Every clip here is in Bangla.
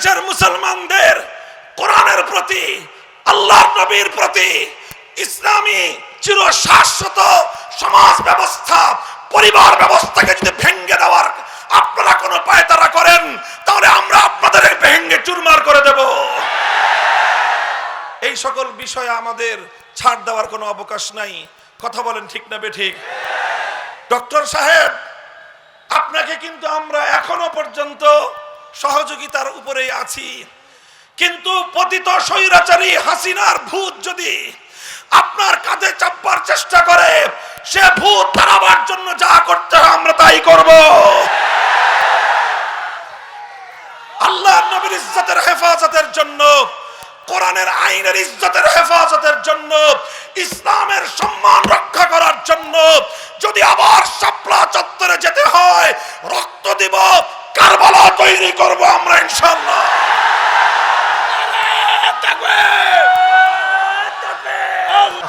এদেশের মুসলমানদের কোরআনের প্রতি আল্লাহ নবীর প্রতি ইসলামী চির শাশ্বত সমাজ ব্যবস্থা, পরিবার ব্যবস্থাকে যদি ভেঙ্গে দেওয়ার আপনারা কোনো পায়তারা করেন, তাহলে আমরা আপনাদের ভেঙ্গে চুরমার করে দেব। এই সকল বিষয়ে আমাদের ছাড় দেওয়ার কোনো অবকাশ নাই। কথা বলেন ঠিক না বেঠিক? ডক্টর সাহেব, আপনাকে কিন্তু আমরা এখনও পর্যন্ত সহযোগিতার উপরেই আছি। কিন্তু পতিত স্বৈরাচারী হাসিনার ভূত যদি আপনার কাঁধে চাপবার চেষ্টা করে, সে ভূত তাড়াবার জন্য যা করতে হয় আমরা তাই করব। আল্লাহ নবীর ইজ্জতের হেফাজতের জন্য, কোরআনের আইনের ইজ্জতের হেফাজতের জন্য, ইসলামের সম্মান রক্ষা করার জন্য যদি আবার শাপলা চত্বরে যেতে হয়, রক্ত দিব কারবালা তৈরি করব আমরা ইনশাআল্লাহ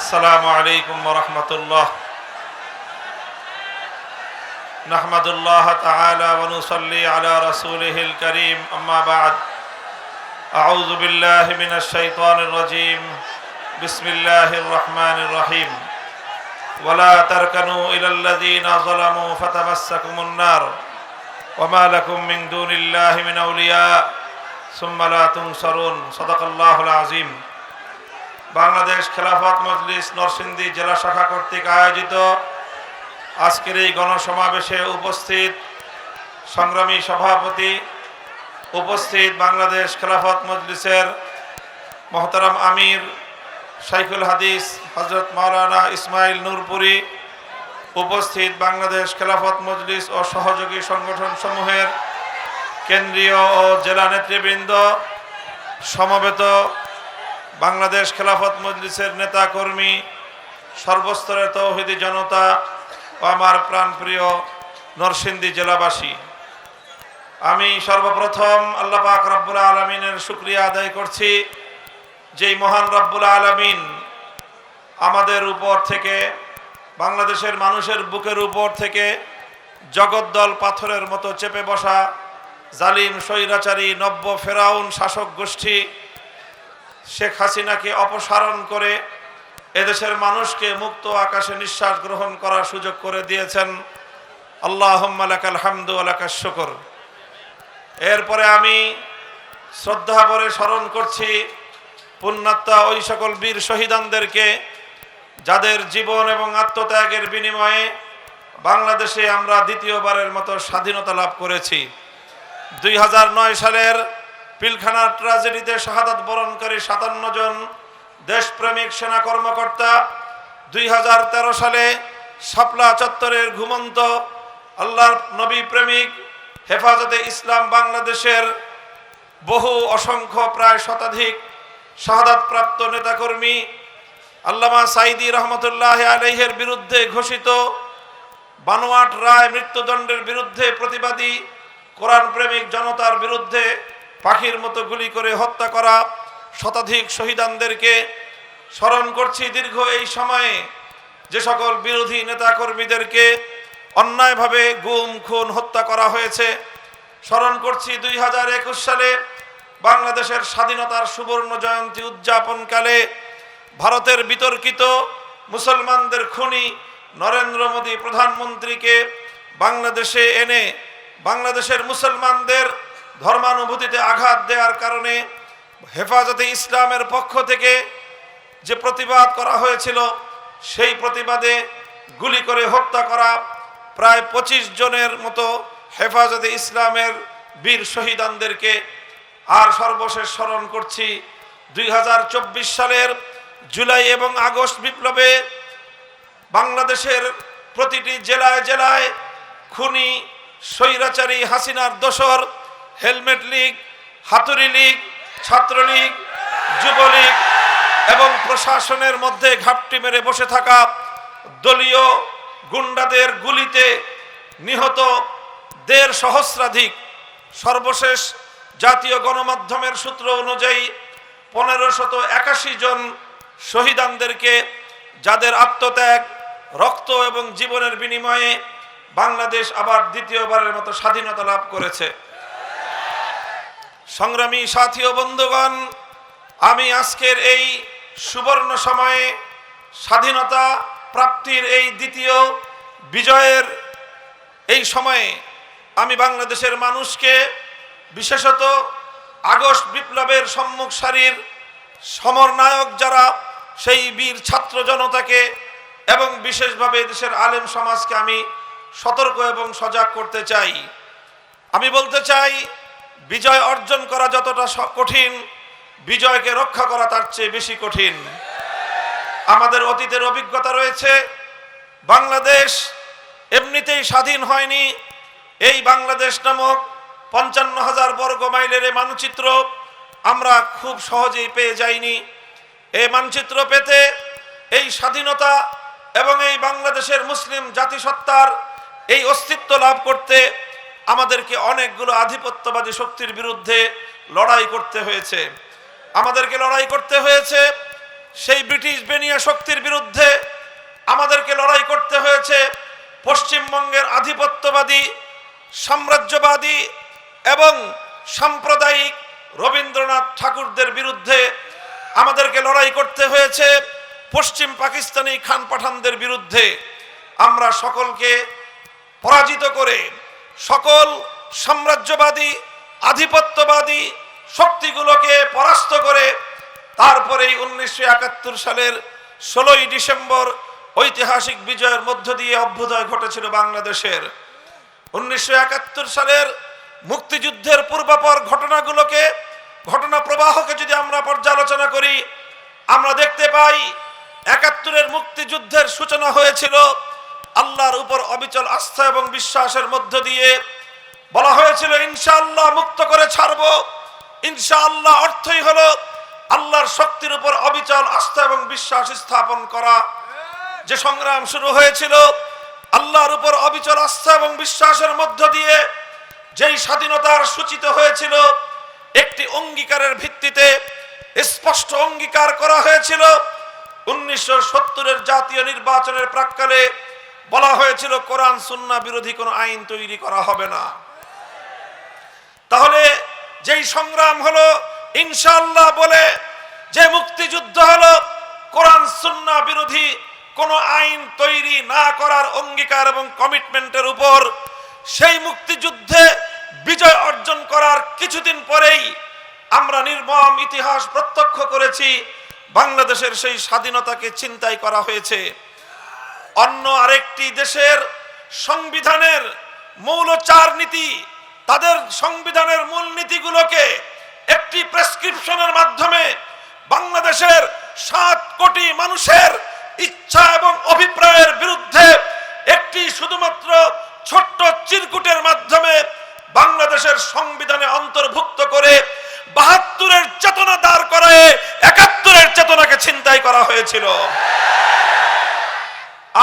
السلام عليكم ورحمة الله نحمد الله تعالى ونصلي على رسوله الكريم أما بعد أعوذ بالله من الشيطان الرجيم بسم الله الرحمن الرحيم ولا تركنوا إلى الذين ظلموا فتمسكم النار وما لكم من دون الله من أولياء ثم لا تنصرون صدق الله العظيم বাংলাদেশ খেলাফত মজলিস নরসিংদী জেলা শাখা কর্তৃক আয়োজিত আজকের এই গণসমাবেশে উপস্থিত সংগ্রামী সভাপতি উপস্থিত বাংলাদেশ খেলাফত মজলিসের মহতারাম আমির শাইখুল হাদিস হজরত মাওলানা ইসমাইল নূরপুরি উপস্থিত বাংলাদেশ খেলাফত মজলিস ও সহযোগী সংগঠন সমূহের কেন্দ্রীয় ও জেলা নেতৃবৃন্দ, সমবেত বাংলাদেশ খেলাফত মজলিসের নেতা কর্মী সর্বস্তরের তৌহিদি জনতা ও আমার প্রাণপ্রিয় নরসিংদী জেলাবাসী। আমি সর্বপ্রথম আল্লাহ পাক রব্বুল আলমিনের শুক্রিয়া আদায় করছি, যেই মহান রব্বুল আলমিন আমাদের উপর থেকে বাংলাদেশের মানুষের বুকের উপর থেকে জগদ্দল পাথরের মতো চেপে বসা জালিম, স্বৈরাচারী, নব্য ফেরাউন শাসক গোষ্ঠী শেখ হাসিনাকে অপসারণ করে এদেশের মানুষকে মুক্ত আকাশে নিঃশ্বাস গ্রহণ করার সুযোগ করে দিয়েছেন। আল্লাহ হামদু আলাকার শকর। এরপরে আমি শ্রদ্ধা ভরে স্মরণ করছি পুণ্যাত্মা ওই সকল বীর শহীদানদেরকে যাদের জীবন এবং আত্মত্যাগের বিনিময়ে বাংলাদেশে আমরা দ্বিতীয়বারের মতো স্বাধীনতা লাভ করেছি। দুই নয় সালের পিলখানা ট্রাজেডিতে শাহাদাত বরণকারী সাতান্ন জন দেশপ্রেমিক সেনা কর্মকর্তা, দুই হাজার তেরো সালে শাপলা চত্বরের ঘুমন্ত আল্লাহর নবী প্রেমিক হেফাজতে ইসলাম বাংলাদেশের বহু অসংখ্য প্রায় শতাধিক শাহাদাত প্রাপ্ত নেতাকর্মী আল্লামা সাইদি রহমতুল্লাহ আলহের বিরুদ্ধে ঘোষিত বানোয়াট রায় মৃত্যুদণ্ডের বিরুদ্ধে প্রতিবাদী কোরআন প্রেমিক জনতার বিরুদ্ধে পাখির মতো গুলি করে হত্যা করা শতাধিক শহীদানদেরকে স্মরণ করছি, দীর্ঘ এই সময়ে যে সকল বিরোধী নেতাকর্মীদেরকে অন্যায়ভাবে গুম, খুন, হত্যা করা হয়েছে। স্মরণ করছি, দুই হাজার একুশ সালে বাংলাদেশের স্বাধীনতার সুবর্ণ জয়ন্তী উদযাপনকালে ভারতের বিতর্কিত মুসলমানদের খুনি নরেন্দ্র মোদী প্রধানমন্ত্রীকে বাংলাদেশে এনে বাংলাদেশের মুসলমানদের ধর্মানুভূতিতে আঘাত দেওয়ার কারণে হেফাজতে ইসলামের পক্ষ থেকে যে প্রতিবাদ করা হয়েছিল, সেই প্রতিবাদে গুলি করে হত্যা করা প্রায় পঁচিশ জনের মতো হেফাজতে ইসলামের বীর শহীদানদেরকে আর সর্বশেষ স্মরণ করছি, দুই হাজার চব্বিশ সালের জুলাই এবং আগস্ট বিপ্লবে বাংলাদেশের প্রতিটি জেলায় জেলায় খুনি, স্বৈরাচারী হাসিনার দোসর, হেলমেট লীগ, হাতুড়ি লীগ, ছাত্রলীগ, যুবলীগ এবং প্রশাসনের মধ্যে ঘাপটি মেরে বসে থাকা দলীয় গুন্ডাদের গুলিতে নিহত দেড় সহস্রাধিক সর্বশেষ জাতীয় গণমাধ্যমের সূত্র অনুযায়ী পনেরো শত একাশি জন শহীদানদেরকে যাদের আত্মত্যাগ, রক্ত এবং জীবনের বিনিময়ে বাংলাদেশ আবার দ্বিতীয়বারের মতো স্বাধীনতা লাভ করেছে। সংগ্রামী সাথী ও বন্ধুগণ, আমি আজকের এই সুবর্ণ সময়ে স্বাধীনতা প্রাপ্তির এই দ্বিতীয় বিজয়ের এই সময়ে আমি বাংলাদেশের মানুষকে, বিশেষত আগস্ট বিপ্লবের সম্মুখ সারির সমরনায়ক যারা সেই বীর ছাত্র জনতাকে এবং বিশেষভাবে দেশের আলেম সমাজকে আমি সতর্ক এবং সজাগ করতে চাই। আমি বলতে চাই, বিজয় অর্জন করা যতটা কঠিন, বিজয়কে রক্ষা করা তার চেয়ে বেশি কঠিন। আমাদের অতীতের অভিজ্ঞতা রয়েছে, বাংলাদেশ এমনিতেই স্বাধীন হয়নি। এই বাংলাদেশ নামক পঞ্চান্ন হাজার বর্গ মাইলের এই মানচিত্র আমরা খুব সহজেই পেয়ে যাইনি। এই মানচিত্র পেতে এই স্বাধীনতা এবং এই বাংলাদেশের মুসলিম জাতিসত্তার এই অস্তিত্ব লাভ করতে আমাদেরকে অনেকগুলো আধিপত্যবাদী শক্তির বিরুদ্ধে লড়াই করতে হয়েছে। আমাদেরকে লড়াই করতে হয়েছে সেই ব্রিটিশ বেনিয়া শক্তির বিরুদ্ধে। আমাদেরকে লড়াই করতে হয়েছে পশ্চিমবঙ্গের আধিপত্যবাদী, সাম্রাজ্যবাদী এবং সাম্প্রদায়িক রবীন্দ্রনাথ ঠাকুরদের বিরুদ্ধে আমাদেরকে লড়াই করতে হয়েছে পশ্চিম পাকিস্তানি খান পাঠানদের বিরুদ্ধে। আমরা সকলকে পরাজিত করে সকল সাম্রাজ্যবাদী, আধিপত্যবাদী শক্তিগুলোকে পরাস্ত করে তারপরেই উনিশশো একাত্তর সালের ষোলোই ডিসেম্বর ঐতিহাসিক বিজয়ের মধ্য দিয়ে অভ্যুদয় ঘটেছিল বাংলাদেশের। উনিশশো একাত্তর সালের মুক্তিযুদ্ধের পূর্বাপর ঘটনাগুলোকে ঘটনা প্রবাহকে যদি আমরা পর্যালোচনা করি, আমরা দেখতে পাই একাত্তরের মুক্তিযুদ্ধের সূচনা হয়েছিল আল্লাহর উপর অবিচল আস্থা এবং বিশ্বাসের মধ্য দিয়ে। বলা হয়েছিল, ইনশাআল্লাহ মুক্ত করে ছাড়বো। ইনশাআল্লাহ অর্থই হলো আল্লাহর শক্তির উপর অবিচল আস্থা এবং বিশ্বাস স্থাপন করা। যে সংগ্রাম শুরু হয়েছিল আল্লাহর উপর অবিচল আস্থা এবং বিশ্বাসের মধ্য দিয়ে, যেই স্বাধীনতার সূচিত হয়েছিল একটি অঙ্গীকারের ভিত্তিতে স্পষ্ট অঙ্গীকার করা হয়েছিল। উনিশশো সত্তরের জাতীয় নির্বাচনের প্রাক্কালে বলা হয়েছিল, কোরআন, সুন্না বিরোধী কোনো আইন তৈরি করা হবে না। তাহলে যেই সংগ্রাম হলো ইনশাল্লাহ বলে যে মুক্তিযুদ্ধ হলো, কোরআন, সুন্না বিরোধী কোনো আইন তৈরি না করার অঙ্গীকার এবং কমিটমেন্টের উপর সেই মুক্তিযুদ্ধে বিজয় অর্জন করার কিছুদিন পরেই আমরা নির্মম ইতিহাস প্রত্যক্ষ করেছি, বাংলাদেশের সেই স্বাধীনতাকে চিন্তাই করা হয়েছে। অন্য আরেকটি দেশের সংবিধানের মৌল চার নীতি, তাদের সংবিধানের মূল নীতিগুলোকে একটি প্রেসক্রিপশনের মাধ্যমে বাংলাদেশের সাত কোটি মানুষের ইচ্ছা এবং অভিপ্রায়ের বিরুদ্ধে একটি শুধুমাত্র ছোট্ট চিরকুটের মাধ্যমে বাংলাদেশের সংবিধানে অন্তর্ভুক্ত করে বাহাত্তরের চেতনা দাঁড় করায় একাত্তরের চেতনাকে ছিনতাই করা হয়েছিল।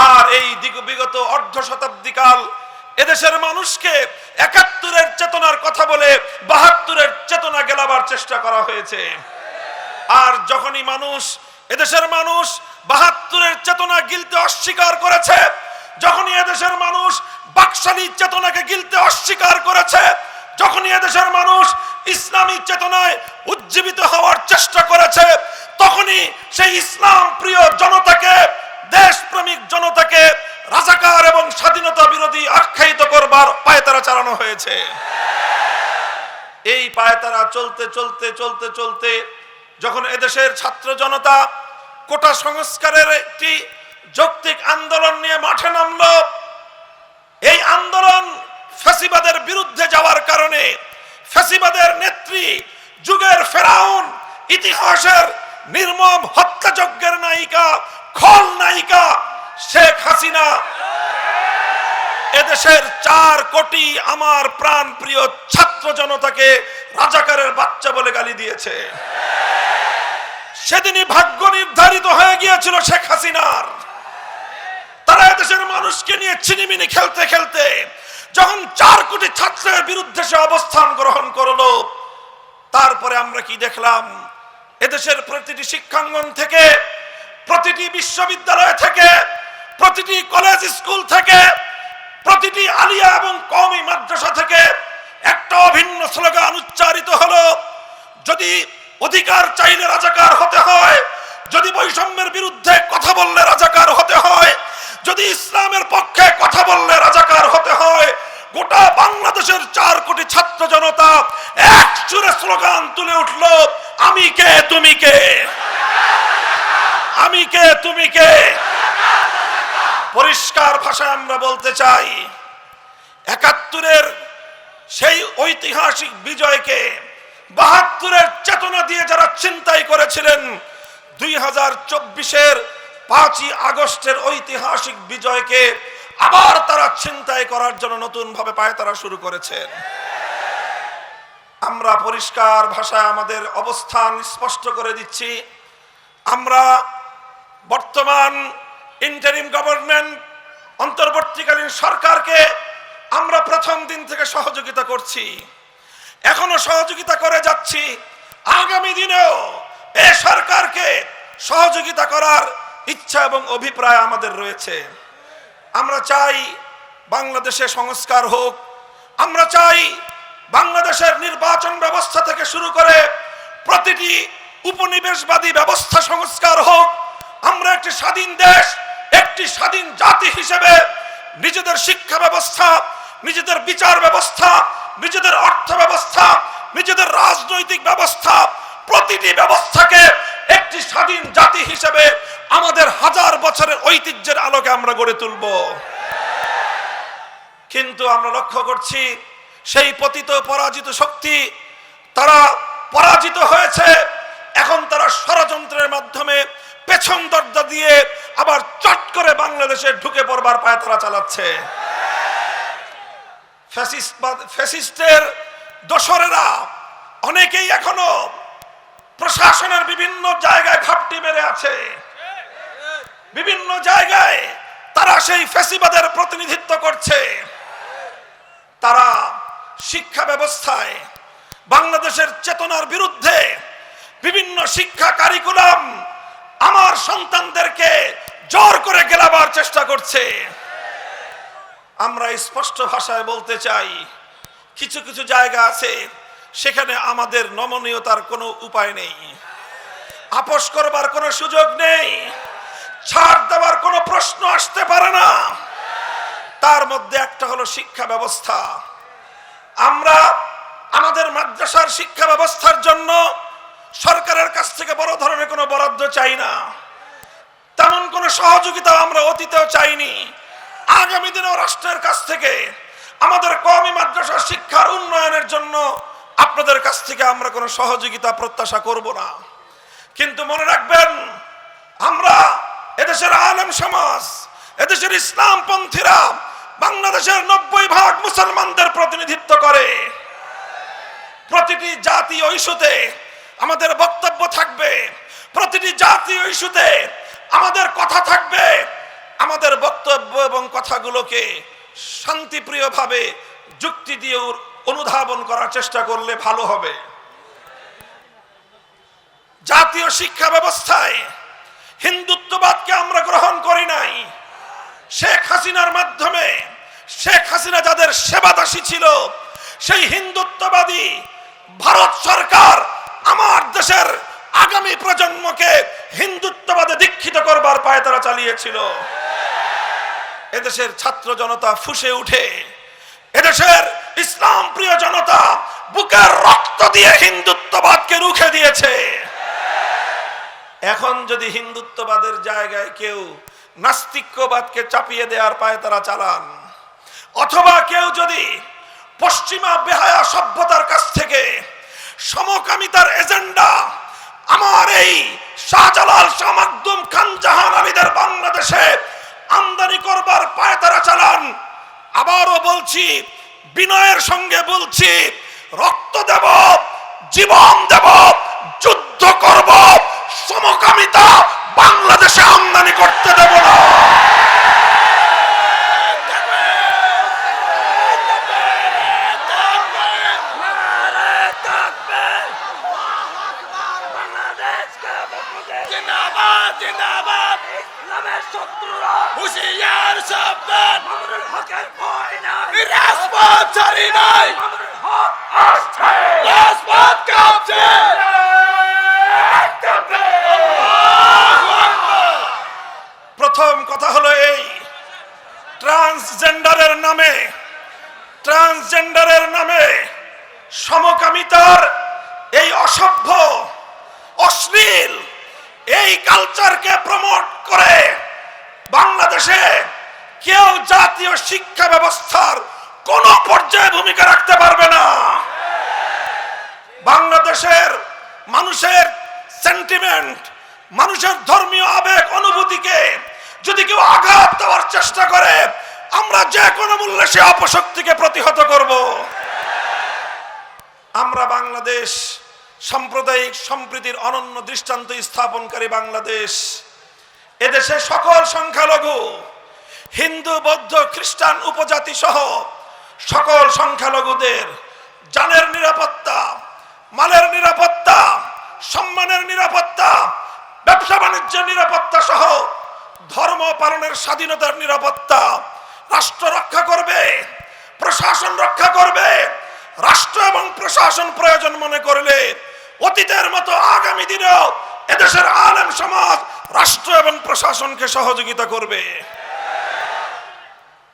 আর এই বিগত অর্ধ শতাব্দী কাল এদেশের মানুষকে একাত্তরের চেতনার কথা বলে বাহাত্তরের চেতনা গেলাবার চেষ্টা করা হয়েছে। আর যখনই মানুষ, এদেশের মানুষ বাহাত্তরের চেতনা গিলতে অস্বীকার করেছে, যখনই এদেশের মানুষ বাকশালী চেতনাকে গিলতে অস্বীকার করেছে। যখনই এদেশের মানুষ ইসলামী চেতনায় উজ্জীবিত হওয়ার চেষ্টা করেছে, তখনই সেই ইসলাম প্রিয় জনতাকে, দেশপ্রেমিক জনতাকে রাজাকার এবং স্বাধীনতা বিরোধী আখ্যায়িত করবার পায়তারা চালানো হয়েছে। এই পায়তারা চলতে চলতে চলতে চলতে যখন এদেশের ছাত্র জনতা কোটা সংস্কারের একটি যৌক্তিক আন্দোলন নিয়ে মাঠে নামলো আন্দোলন ফ্যাসিবাদের বিরুদ্ধে যাওয়ার কারণে ফ্যাসিবাদের নেত্রী যুগের ফেরাউন, ইতিহাসের নির্মম হত্যাযজ্ঞের নায়িকা, খল নায়িকা শেখ হাসিনা। এদেশের চার কোটি আমার প্রাণ প্রিয় ছাত্র জনতাকে রাজাকারের বাচ্চা বলে গালি দিয়েছে। সেদিনই ভাগ্য নির্ধারিত হয়ে গিয়েছিল শেখ হাসিনার। এদেশের মানুষকে নিয়ে চিনিমিনি খেলতে খেলতে যখন চার কোটি ছাত্রের বিরুদ্ধে সে অবস্থান গ্রহণ করল, তারপরে আমরা কি দেখলাম? এদেশের প্রতিটি শিক্ষাঙ্গন থেকে, প্রতিটি বিশ্ববিদ্যালয় থেকে, প্রতিটি কলেজ স্কুল থেকে, প্রতিটি আলিয়া এবং কওমি মাদ্রাসা থেকে একটা অভিন্ন স্লোগান উচ্চারিত হলো, যদি অধিকার চাইলে রাজাকার হতে হয়, যদি বৈষম্যের বিরুদ্ধে কথা বললে রাজাকার হতে হয় যদি ইসলামের পক্ষে কথা বললে রাজাকার হতে হয়, গোটা বাংলাদেশের চার কোটি ছাত্র জনতা এক সুরে স্লোগান তুলে উঠল, আমি কে, তুমি কে? আমি কে, তুমি কে? পরিষ্কার ভাষায় আমরা বলতে চাই, একাত্তরের সেই ঐতিহাসিক বিজয়কে বাহাত্তরের চেতনা দিয়ে যারা চিন্তাই করেছিলেন, দুই হাজার চব্বিশের পাঁচই আগস্টের ঐতিহাসিক বিজয়কে আবার তারা চিন্তাই করার জন্য নতুন ভাবে পায় তারা শুরু করেছেন। আমরা পরিষ্কার ভাষায় আমাদের অবস্থান স্পষ্ট করে দিচ্ছি। আমরা বর্তমান ইন্টারিম গভর্নমেন্ট অন্তর্বর্তীকালীন সরকারকে আমরা প্রথম দিন থেকে সহযোগিতা করছি। এখনও সহযোগিতা করে যাচ্ছি। আগামী দিনেও এ সরকারকে সহযোগিতা করার ইচ্ছা এবং অভিপ্রায় আমাদের রয়েছে। আমরা চাই বাংলাদেশে সংস্কার হোক। আমরা চাই বাংলাদেশের নির্বাচন ব্যবস্থা থেকে শুরু করে প্রতিটি উপনিবেশবাদী ব্যবস্থা সংস্কার হোক। আমরা একটি স্বাধীন দেশ, একটি স্বাধীন জাতি হিসেবে নিজেদের শিক্ষা ব্যবস্থা, নিজেদের বিচার ব্যবস্থা, নিজেদের অর্থ ব্যবস্থা, নিজেদের রাজনৈতিক ব্যবস্থা, প্রতিটি ব্যবস্থাকে একটি স্বাধীন জাতি হিসেবে আমাদের হাজার বছরের ঐতিহ্যের আলোকে আমরা গড়ে তুলব। কিন্তু আমরা লক্ষ্য করছি, সেই পতিত পরাজিত শক্তি, তারা পরাজিত হয়েছে। এখন তারা ষড়যন্ত্রের মাধ্যমে পেছন দরজা দিয়ে আবার চট করে বাংলাদেশে ঢুকে পড়বার পায় তারা চালাচ্ছে। ফ্যাসিস্টের দোসরেরা অনেকেই এখনও প্রশাসনের বিভিন্ন জায়গায় ঘাপটি মেরে আছে। বিভিন্ন জায়গায় তারা সেই ফ্যাসিবাদের প্রতিনিধিত্ব করছে। তারা শিক্ষা ব্যবস্থায় বাংলাদেশের চেতনার বিরুদ্ধে বিভিন্ন শিক্ষা কারিকুলাম আমার সন্তানদেরকে জোর করে গেলাবার চেষ্টা করছে। আমরা স্পষ্ট ভাষায় বলতে চাই, কিছু কিছু জায়গা আছে সেখানে আমাদের নমনীয়তার কোনো উপায় নেই। আপোষ করবার কোনো সুযোগ নেই। ছাড় দেওয়ার কোনো প্রশ্ন আসতে পারে না। তার মধ্যে একটা হলো শিক্ষা ব্যবস্থা। আমরা আমাদের মাদ্রাসার শিক্ষা ব্যবস্থার জন্য সরকারের কাছ থেকে বড় ধরনের কোনো বরাদ্দ চাই না। তেমন কোনো সহযোগিতা আমরা অতীতেও চাইনি। আগামী দিনেও রাষ্ট্রের কাছ থেকে, আমাদের কওমি মাদ্রাসা শিক্ষার উন্নয়নের জন্য আপনাদের কাছ থেকে আমরা কোনো সহযোগিতা, প্রত্যাশা করব না। কিন্তু মনে রাখবেন, আমরা এদেশের আলেম সমাজ, এদেশের ইসলামপন্থীরা বাংলাদেশের নব্বই ভাগ মুসলমানদের প্রতিনিধিত্ব করে। প্রতিটি জাতীয় ইস্যুতে আমাদের বক্তব্য থাকবে, প্রতিটি জাতীয় ইস্যুতে আমাদের কথা থাকবে, আমাদের বক্তব্য এবং কথাগুলোকে শান্তিপ্রিয়ভাবে যুক্তি দিয়ে অনুধাবন করার চেষ্টা করলে ভালো হবে। জাতীয় শিক্ষা ব্যবস্থায় হিন্দুত্ববাদকে আমরা গ্রহণ করি নাই। শেখ হাসিনার মাধ্যমে, শেখ হাসিনা যাদের সেবাদাসী ছিল, সেই হিন্দুত্ববাদী ভারত সরকার আমার দেশের আগামী প্রজন্মকে হিন্দুত্ববাদে দীক্ষিত করবার পায় তারা চালিয়েছিল। এদেশের ছাত্র জনতা ফুসে উঠে, এদেশের ইসলাম প্রিয় জনতা বুকের রক্ত দিয়ে হিন্দুত্ববাদকে রুখে দিয়েছে। এখন যদি হিন্দুত্ববাদের জায়গায় কেউ নাস্তিক্যবাদকে চাপিয়ে দেওয়ার পায় তারা চালান, অথবা কেউ যদি পশ্চিমা বেহায়া সভ্যতার কাছ থেকে সমকামিতার এজেন্ডা, আমার এই শাহজালাল শামাকদুম খান জাহান আলীদের বাংলাদেশে আমদানি করবার পায় তারা চালান, আবারও বলছি, বিনয়ের সঙ্গে বলছি, রক্ত দেব, জীবন দেব, যুদ্ধ করব। সমকামিতা বাংলাদেশে আমদানি করতে দেব না। রাজপথ ছাড়ি নাই। রাজপথ কাঁপছে। প্রথম কথা হলো এই। ট্রান্সজেন্ডারের নামে ট্রান্সজেন্ডারের নামে সমকামিতার এই অসভ্য, অশ্লীল এই কালচারকে প্রমোট করে বাংলাদেশে কেউ জাতীয় শিক্ষা ব্যবস্থার কোন পর্যায়ে ভূমিকা রাখতে পারবে না। বাংলাদেশের মানুষের সেন্টিমেন্ট মানুষের ধর্মীয় আবেগ, অনুভূতিকে যদি কেউ আঘাত দেওয়ার চেষ্টা করে, আমরা যে কোনো মূল্যে সে অপশক্তিকে প্রতিহত করব। আমরা বাংলাদেশ সাম্প্রদায়িক সম্প্রীতির অনন্য দৃষ্টান্ত স্থাপনকারী বাংলাদেশ। এদেশে সকল সংখ্যালঘু, হিন্দু, বৌদ্ধ, খ্রিস্টান, উপজাতি সহ সকল সংখ্যালঘুদের জানের নিরাপত্তা, মালের নিরাপত্তা, সম্মানের নিরাপত্তা ব্যবসা বাণিজ্যের নিরাপত্তা সহ ধর্ম পালনের স্বাধীনতার নিরাপত্তা রাষ্ট্র রক্ষা করবে, প্রশাসন রক্ষা করবে। রাষ্ট্র এবং প্রশাসন প্রয়োজন মনে করলে অতীতের মতো আগামী দিনেও এদেশের আলেম সমাজ রাষ্ট্র এবং প্রশাসনকে সহযোগিতা করবে।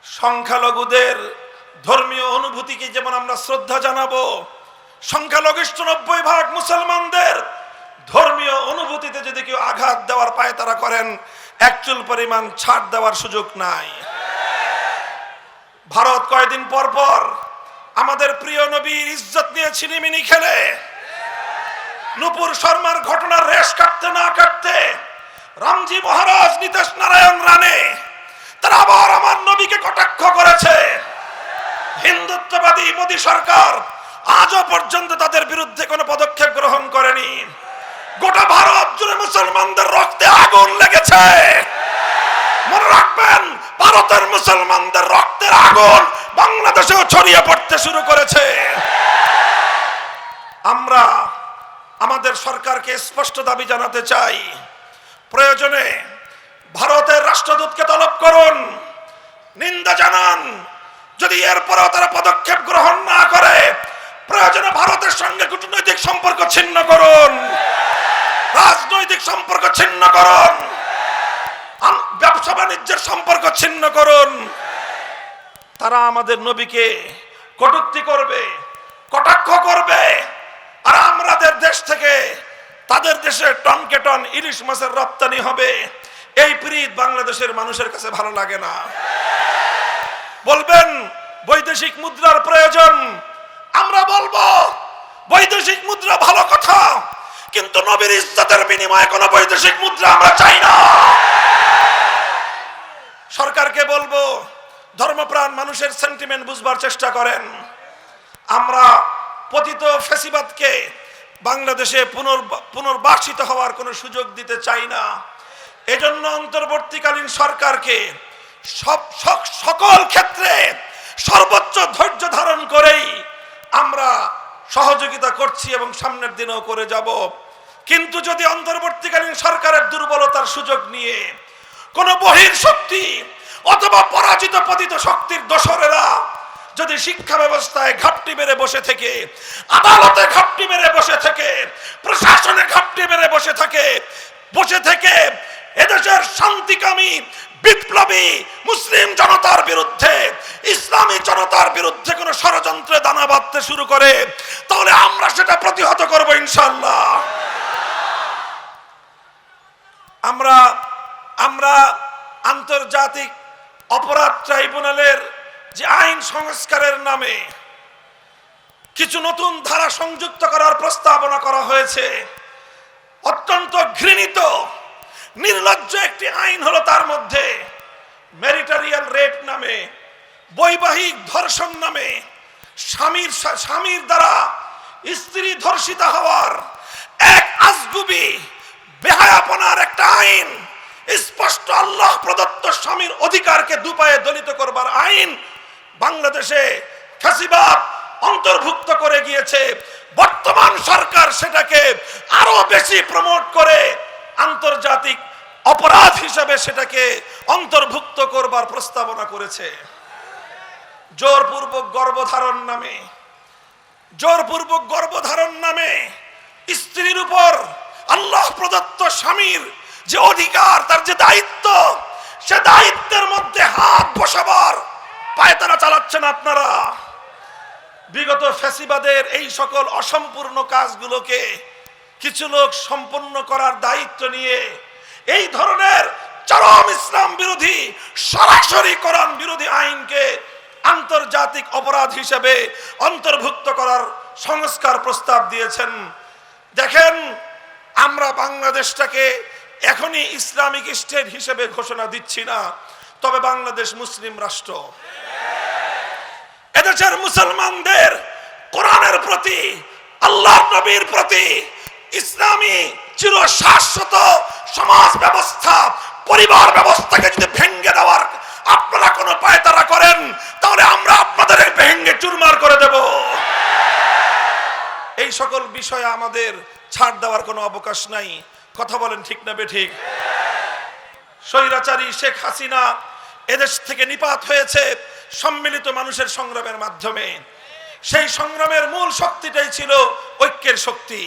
সংখ্যালঘুদের ধর্মীয় অনুভূতিকে যেমন আমরা শ্রদ্ধা জানাব, সংখ্যালঘিষ্ঠ নব্বই ভাগ মুসলমানদের ধর্মীয় অনুভূতিতে যদি কেউ আঘাত দেওয়ার পায় তারা করেন। একচুল পরিমাণ ছাড় দেওয়ার সুযোগ নাই। ভারত কয়দিন পর পর আমাদের প্রিয় নবীর ইজ্জত নিয়ে ছিনিমিনি খেলে। নুপুর শর্মার ঘটনার রেশ কাটতে না কাটতে রামজি মহারাজ নিতেশ নারায়ণ রানে তারা আবার আমার নবীকে কটাক্ষ করেছে। হিন্দুত্ববাদী মোদী সরকার আজও পর্যন্ত তাদের বিরুদ্ধে কোনো পদক্ষেপ গ্রহণ করেনি। গোটা ভারত জুড়ে মুসলমানদের রক্তে আগুন লেগেছে। মনে রাখবেন, ভারতের মুসলমানদের রক্তের আগুন বাংলাদেশেও ছড়িয়ে পড়তে শুরু করেছে। আমরা আমাদের সরকারকে স্পষ্ট দাবি জানাতে চাই, প্রয়োজনে ভারতের রাষ্ট্রদূতকে তলব করুন, নিন্দা জানান। যদি এরপরেও তারা পদক্ষেপ গ্রহণ না করে, প্রয়োজনে ভারতের সঙ্গে কূটনৈতিক সম্পর্ক ছিন্ন করুন। রাজনৈতিক সম্পর্ক ছিন্ন করুন। ব্যবসা বাণিজ্যের সম্পর্ক ছিন্ন করুন। তারা আমাদের নবীকে কটুক্তি করবে, কটাক্ষ করবে। আর আমাদের দেশ থেকে তাদের দেশে টনকে টন ইলিশ মাছের রপ্তানি হবে। এই প্রীত বাংলাদেশের মানুষের কাছে ভালো লাগে না। বলবেন, বৈদেশিক মুদ্রার প্রয়োজন। আমরা বলব, বৈদেশিক মুদ্রা ভালো কথা। কিন্তু নবীর ইজ্জতের বিনিময়ে কোনো বৈদেশিক মুদ্রা আমরা চাই না। সরকারকে বলব, ধর্মপ্রাণ মানুষের সেন্টিমেন্ট বুঝবার চেষ্টা করেন। আমরা পতিত ফেসিবাদকে বাংলাদেশে পুনর পুনর্বাসিত হওয়ার কোনো সুযোগ দিতে চাই না। এজন্য অন্তর্বর্তীকালীন সরকারকে সব সকল ক্ষেত্রে সর্বোচ্চ ধৈর্য ধারণ করেই আমরা সহযোগিতা করছি এবং সামনের দিনেও করে যাব। কিন্তু যদি অন্তর্বর্তীকালীন সরকারের দুর্বলতার সুযোগ নিয়ে কোন বহির শক্তি অথবা পরাজিত পতিত শক্তির দোসরেরা যদি শিক্ষা ব্যবস্থায় ঘাপটি মেরে বসে থেকে, আদালতে ঘাপটি মেরে বসে থেকে, প্রশাসনে ঘাপটি মেরে বসে থাকে, বসে থেকে এদেশের শান্তিকামী, বিপ্লবী মুসলিম জনতার বিরুদ্ধে, ইসলামী জনতার বিরুদ্ধে কোন ষড়যন্ত্রে দানা বাঁধতে শুরু করে, তাহলে আমরা সেটা প্রতিহত করব ইনশাল্লাহ আমরা আমরা আন্তর্জাতিক অপরাধ ট্রাইব্যুনালের যে আইন সংস্কারের নামে কিছু নতুন ধারা সংযুক্ত করার প্রস্তাবনা করা হয়েছে। অত্যন্ত ঘৃণিত, নির্লজ্জ একটি আইন হলো তার মধ্যে ম্যারিটারিয়াল রেপ নামে, বৈবাহিক ধর্ষণ নামে, স্বামীর স্বামীর দ্বারা স্ত্রী ধর্ষিতা হওয়ার এক আজগুবি বেহায়াপনার একটা আইন। স্পষ্ট আল্লাহ প্রদত্ত স্বামীর অধিকারকে দুপায়ে দলিত করবার আইন বাংলাদেশে ফাঁসিবাদ অন্তর্ভুক্ত করে গিয়েছে। বর্তমান সরকার সেটাকে আরও বেশি প্রমোট করে, আন্তর্জাতিক অপরাধ হিসেবে সেটাকে অন্তর্ভুক্ত করবার প্রস্তাবনা করেছে। জোরপূর্বক গর্ভধারণ নামে, জোরপূর্বক গর্ভধারণ নামে স্ত্রীর উপর আল্লাহ প্রদত্ত স্বামীর যে অধিকার, তার যে দায়িত্ব, সে দায়িত্বের মধ্যে হাত বসাবার পায়তারা চালাচ্ছেন আপনারা। বিগত ফ্যাসিবাদের এই সকল অসম্পূর্ণ কাজগুলোকে কিছু লোক সম্পূর্ণ করার দায়িত্ব নিয়ে এই ধরনের চরম ইসলাম বিরোধী, সরাসরি কোরআন বিরোধী আইনকে আন্তর্জাতিক অপরাধ হিসেবে অন্তর্ভুক্ত করার সংস্কার প্রস্তাব দিয়েছেন। দেখেন আমরা বাংলাদেশটাকে এখনই ইসলামিক স্টেট হিসেবে ঘোষণা দিচ্ছি না, তবে বাংলাদেশ মুসলিম রাষ্ট্র। এদেশের মুসলমানদের কোরআনের প্রতি, আল্লাহ নবীর প্রতি ইসলামী চির শাশ্বত সমাজ ব্যবস্থা, পরিবার ব্যবস্থাকে যদি ভেঙ্গে দেওয়ার আপনারা কোনো পায়তারা করেন, তাহলে আমরা আপনাদের ভেঙ্গে চুরমার করে দেব। এই সকল বিষয়ে আমাদের ছাড় দেওয়ার কোনো অবকাশ নাই। কথা বলেন ঠিক না বেঠিক স্বৈরাচারী শেখ হাসিনা এদেশ থেকে নিপাত হয়েছে সম্মিলিত মানুষের সংগ্রামের মাধ্যমে। সেই সংগ্রামের মূল শক্তিটাই ছিল ঐক্যের শক্তি।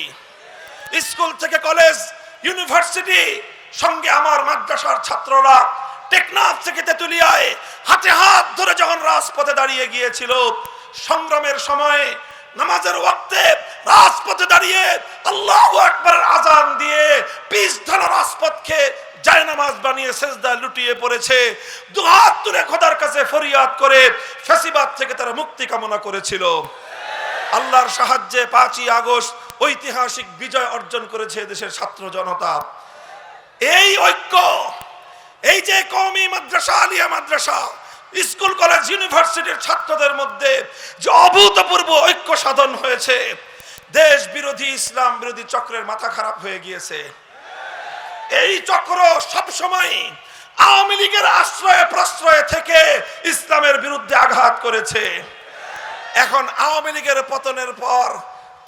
স্কুল থেকে কলেজ, ইউনিভার্সিটি, সঙ্গে আমার মাদ্রাসার ছাত্ররা টেকনাফ থেকে তেতুলিয়ায় হাতে হাত ধরে যখন রাজপথে দাঁড়িয়ে গিয়েছিল, সংগ্রামের সময় নামাজের ওয়াক্তে রাজপথে দাঁড়িয়ে আল্লাহ আকবরের আজান দিয়ে পিস ধারা রাজপথকে যায় নামাজ বানিয়ে সেজদা লুটিয়ে পড়েছে। দুহাত তুলে খোদার কাছে ফরিয়াদ করে ফেসিবাদ থেকে তারা মুক্তি কামনা করেছিল। আল্লাহর সাহায্যে পাঁচই আগস্ট ঐতিহাসিক বিজয় অর্জন করেছে দেশের ছাত্র জনতা। এই ঐক্য, এই যে কওমি মাদ্রাসা, আলিয়া মাদ্রাসা, স্কুল, কলেজ, ইউনিভার্সিটির ছাত্রদের মধ্যে যে অভূতপূর্ব ঐক্য সাধন হয়েছে দেশ বিরোধী, ইসলাম বিরোধী চক্রের মাথা খারাপ হয়ে গিয়েছে। এই চক্র সবসময় আওয়ামী লীগের আশ্রয়ে প্রশ্রয়ে থেকে ইসলামের বিরুদ্ধে আঘাত করেছে। এখন আওয়ামী লীগের পতনের পর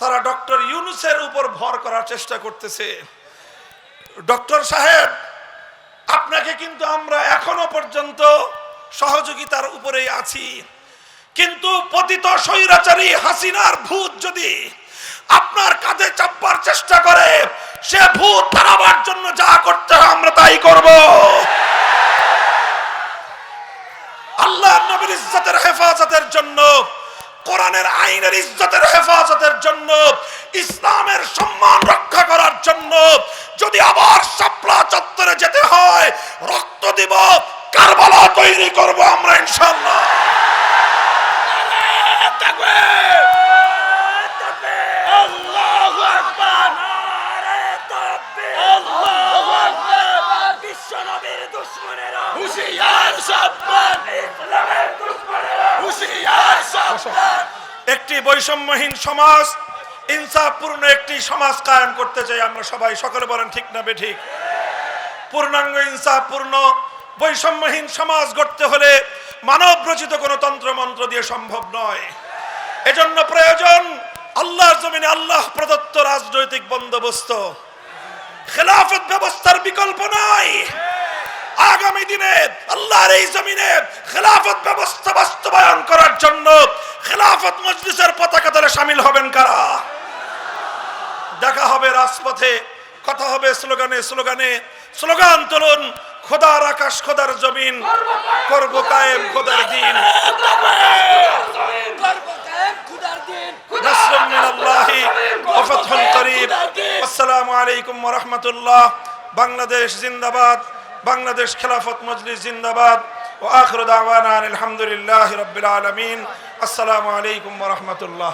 তারা ডক্টর ইউনুসের উপর ভর করার চেষ্টা করতেছে। ডক্টর সাহেব, আপনাকে কিন্তু আমরা এখনও পর্যন্ত সহযোগিতার উপরেই আছি। কিন্তু পতিত স্বৈরাচারী হাসিনার ভূত যদি আপনার কাঁধে চাপবার চেষ্টা করে, সে ভূত তাড়াবার জন্য যা করতে হয় আমরা তাই করব। আল্লাহ নবীর ইজ্জতের হেফাজতের জন্য, কোরআনের আইনের ইজ্জতের হেফাজতের জন্য, ইসলামের সম্মান রক্ষা করার জন্য যদি আবার শাপলা চত্বরে যেতে হয়, রক্ত দিব, কারবালা তৈরি করব আমরা ইনশাল্লাহ আল্লাহু আকবার নারে তাকবীর আল্লাহু আকবার বিশ্ব নবীর দুশমনেরা হুশিয়ার সাবধান ইসলামের দুশমনেরা হুশিয়ার সাবধান একটি বৈষম্যহীন সমাজ ইনসাফপূর্ণ একটি সমাজ কায়েম করতে চাই আমরা সবাই। সকলে বলেন ঠিক না বেঠিক পূর্ণাঙ্গ ইনসাফপূর্ণ বৈষম্যহীন সমাজ গড়তে হলে মানব রচিত কোনো তন্ত্র মন্ত্র দিয়ে সম্ভব নয়। এজন্য প্রয়োজন আল্লাহর জমিনে আল্লাহ প্রদত্ত রাজনৈতিক বন্দোবস্ত। খেলাফত ব্যবস্থার বিকল্প নাই। আগামী দিনে আল্লাহর এই জমিনে খেলাফত ব্যবস্থা বাস্তবায়ন করার জন্য খেলাফত মজলিসের পতাকা দলে সামিল হবেন কারা? দেখা হবে রাজপথে, কথা হবে স্লোগানে স্লোগানে। স্লোগান তুলুন, খোদার আকাশ, খোদার জমিন, করব কায়েম, খোদার দিন। নাসরুম মিনাল্লাহি ওয়া আলাইকুম ওয়া বাংলাদেশ জিন্দাবাদ, বাংলাদেশ খেলাফত মজলিস জিন্দাবাদ। ওয়া আখিরু দাওয়ানা আলহামদুলিল্লাহি রাব্বিল আলামিন। আসসালামু আলাইকুম ওয়া